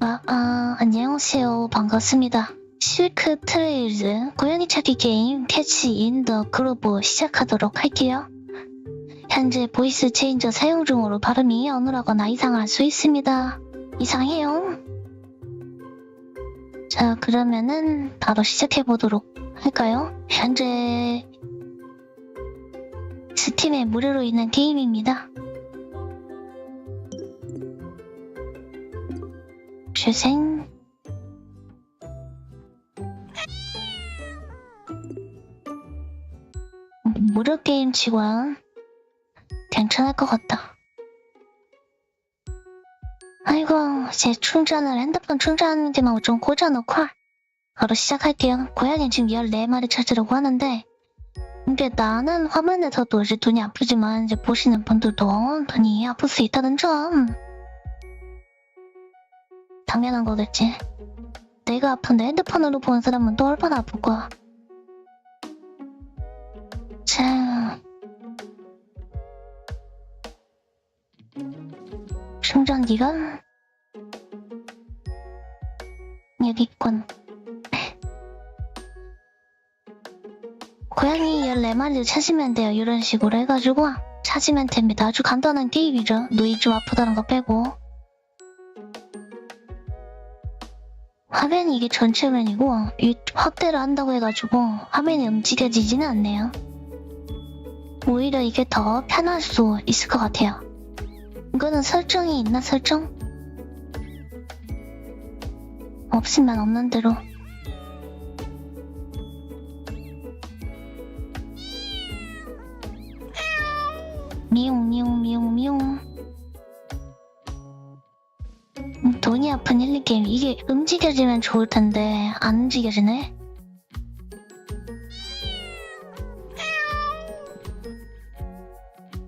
아, 아, 안녕하세요. 반갑습니다. 실크 트레일즈 고양이 찾기 게임 캐치 인 더 그루브 시작하도록 할게요. 현재 보이스 체인저 사용 중으로 발음이 어눌하거나 이상할 수 있습니다. 이상해요. 자, 그러면은 바로 시작해 보도록 할까요? 현재 스팀에 무료로 있는 게임입니다. 주생 무료 게임 치고는 괜찮을 것 같다. 아이고, 제 충전을 핸드폰 충전하는 데만 좀 고장놓고 바로 시작할게요. 고양이 지금 14마리 찾으려고 하는데 근데 나는 화면에서도 이제 눈이 아프지만 이제 보시는 분들도 눈이 아플 수 있다는 점 당연한 거겠지. 내가 아픈데 핸드폰으로 보는 사람은 또 얼마나 아플 거야. 자. 충전기가 여기 있군. 고양이 14마리를 찾으면 돼요. 이런 식으로 해가지고 찾으면 됩니다. 아주 간단한 게임이죠. 눈이 좀 아프다는 거 빼고. 화면이 이게 전체 화면이고 이 확대를 한다고 해가지고 화면이 움직여지지는 않네요. 오히려 이게 더 편할 수 있을 것 같아요. 이거는 설정이 있나 설정? 없으면 없는 대로 돈이 아픈 1, 2게임. 이게 움직여지면 좋을 텐데 안 움직여지네?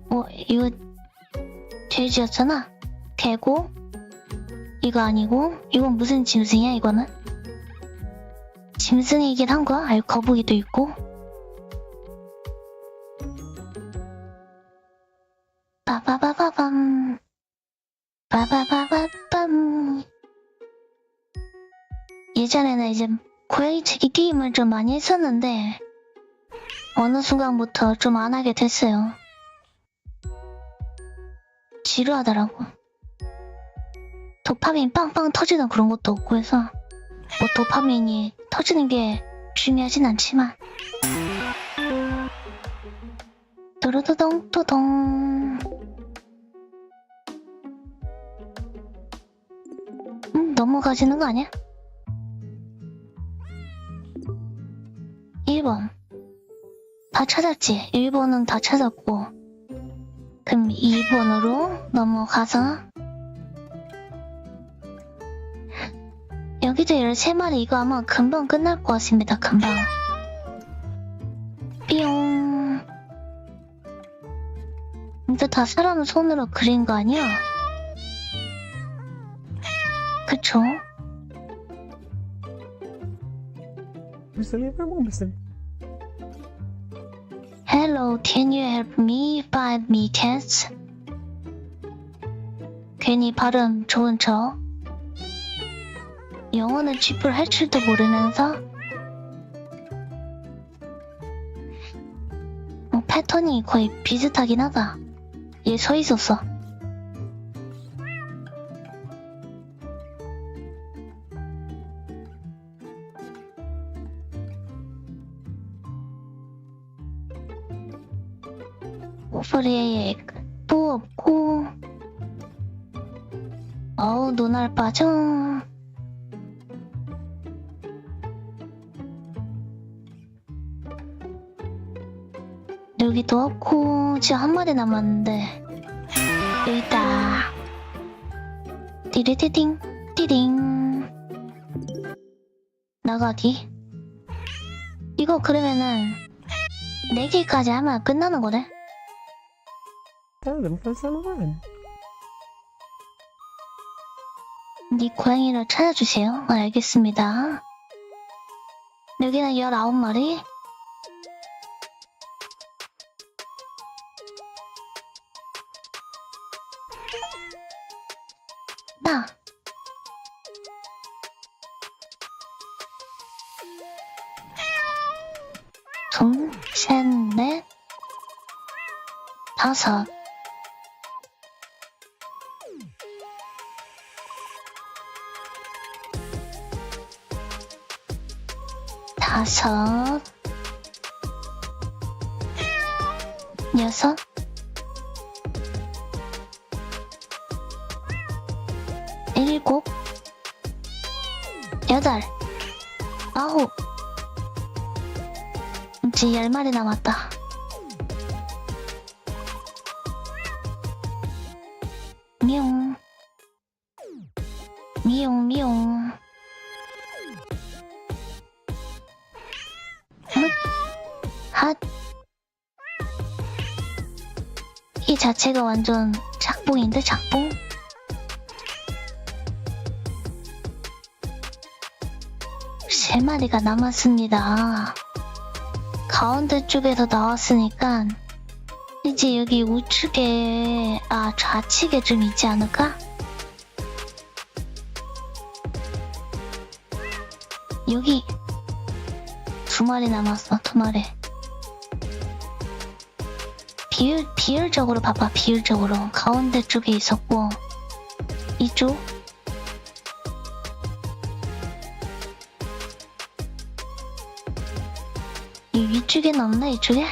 어 이거 돼지였잖아? 개고? 이거 아니고? 이건 무슨 짐승이야 이거는? 짐승이긴 한 거야? 아유 거북이도 있고? 빠바바바밤 빠바바바밤 예전에는 이제 고양이 찾기 게임을 좀 많이 했었는데 어느 순간부터 좀 안 하게 됐어요. 지루하더라고. 도파민 빵빵 터지는 그런 것도 없고 해서 뭐 도파민이 터지는 게 중요하진 않지만 또르르덩 또동 넘어가지는 거 아니야? 1번 다 찾았지? 1번은 다 찾았고 그럼 2번으로 넘어가서 여기도 13마리 이거 아마 금방 끝날 것 같습니다 금방 삐용 이거 다 사람 손으로 그린 거 아니야? 그쵸? Hello, can you help me find me cats? 괜히 발음 좋은 척. 영어는 쥐뿔 할 줄도 모르면서 어, 패턴이 거의 비슷하긴 하다. 얘 서 있었어. 오프레에 또 없고. 어우 눈알 빠져. 여기도 없고 지금 한 마리 남았는데. 있다 띠리띠딩 띠딩 나가기. 이거 그러면은 4개까지 하면 끝나는 거네 Damn, from someone. 네 고양이를 찾아주세요. 아, 알겠습니다. 여기는 19마리? 나! 둘, 셋, 넷, 다섯. 다섯, 여섯, 일곱, 여덟, 아홉. 이제 열 마리 남았다. 이 자체가 완전 작봉인데 작봉? 세 마리가 남았습니다. 가운데 쪽에서 나왔으니까 이제 여기 우측에 아 좌측에 좀 있지 않을까? 여기 두 마리 남았어 두 마리 비율 비율적으로 봐봐 비율적으로 가운데 쪽에 있었고 이쪽 이 위쪽에는 없나 이쪽에?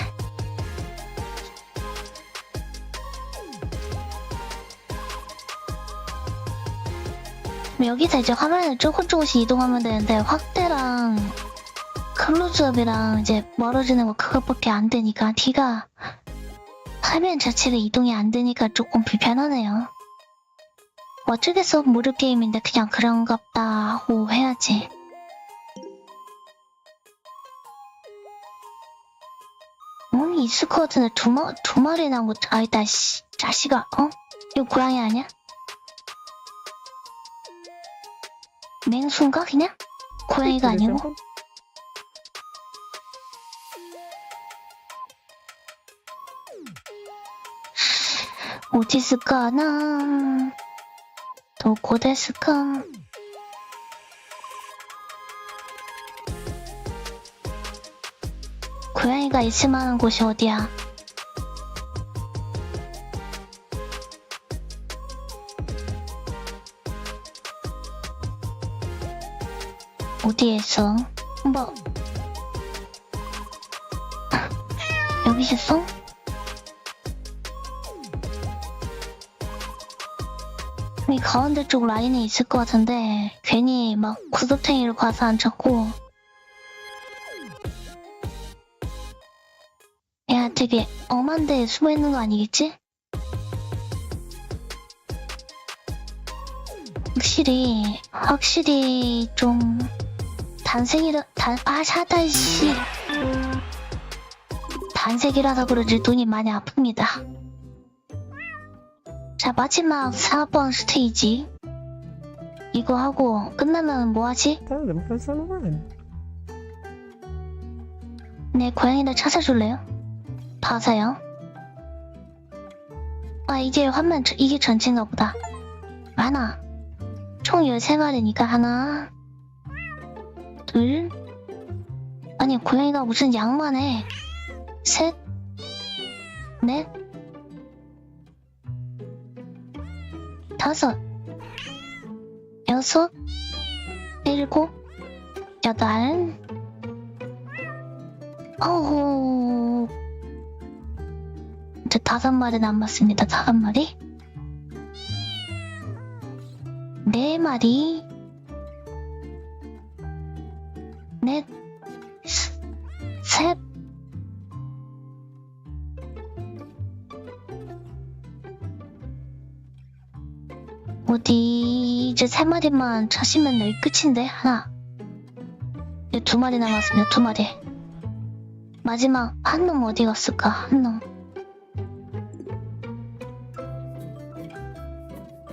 여기서 이제 화면을 조금 조금씩 이동하면 되는데 확대랑 클로즈업이랑 이제 멀어지는 거 그것밖에 안 되니까 뒤가 화면 자체가 이동이 안 되니까 조금 불편하네요. 어쩌겠어 무료 게임인데 그냥 그런갑다 하고 해야지. 어, 있을 것 같은데 두, 마, 두 마리나 못, 아니다, 씨. 자식아, 어? 이거 고양이 아니야? 맹수인가, 그냥? 고양이가 아니고? 어디 있을까나? 더 고됐을까? 고양이가 있을 만한 곳이 어디야? 어디에 있어? 뭐? 여기 있었어? 이 가운데 쪽 라인에 있을 것 같은데 괜히 막 구석탱이를 봐서 안 찾고. 야 되게 엄한 데에 숨어있는 거 아니겠지? 확실히 확실히 좀 단색이라 단.. 아 샤다이씨. 단색이라서 그런지 눈이 많이 아픕니다 자 마지막 4번 스테이지 이거 하고 끝나면 뭐 하지? On one. 내 고양이를 찾아줄래요? 봐서요. 아, 이제 화면, 저- 이게 전체인가 보다. 하나. 총 13마리니까 하나. 둘. 아니, 고양이가 무슨 양만 해. 셋. 넷. 다섯. 여섯. 일곱. 여덟. 어우, 이제 다섯 마리 남았습니다. 다섯 마리. 네 마리. 이제 세 마리만 차시면 여기 끝인데, 하나. 이제 두 마리 남았습니다. 두 마리. 마지막 한 놈 어디 갔을까? 한 놈.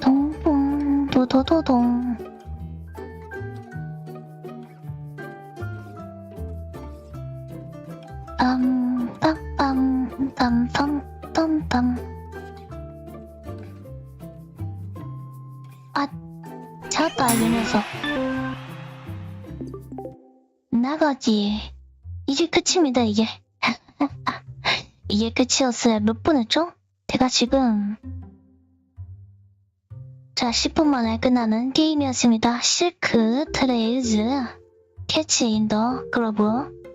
동동 도도도동. 빰빰빰빰빰빰빰. 나가지. 이게 끝입니다 이게. 이게 끝이었어야 몇분 했죠? 제가 지금 자 10분 만에 끝나는 게임이었습니다. 실크 트레일즈 캐치 인더 그러브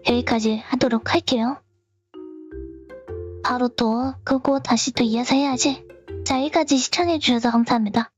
여기까지 하도록 할게요. 바로 또 끄고 다시 또 이어서 해야지. 자 여기까지 시청해주셔서 감사합니다.